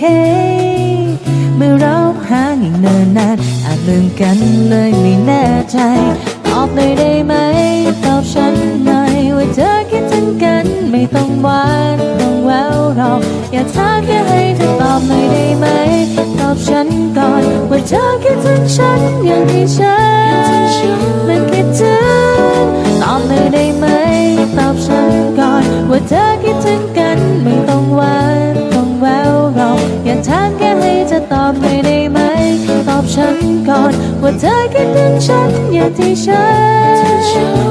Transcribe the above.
เฮ้เมื่อเราห่างอีกเนิ่นนานอาจลืมกันเลยไม่แน่ใจ ตอบหน่อยได้ไหม ตอบฉันหน่อยว่าเธอคิดถึงกันไม่ต้องหวานต้องแววหรอก อยากถามแค่ให้เธอตอบหน่อยได้ไหม ตอบฉันก่อนว่าเธอคิดถึงฉันอย่างที่ฉัน จะตอบหน่อยได้ไหม ตอบฉันก่อน ว่าเธอคิดถึงฉันอย่างที่ฉัน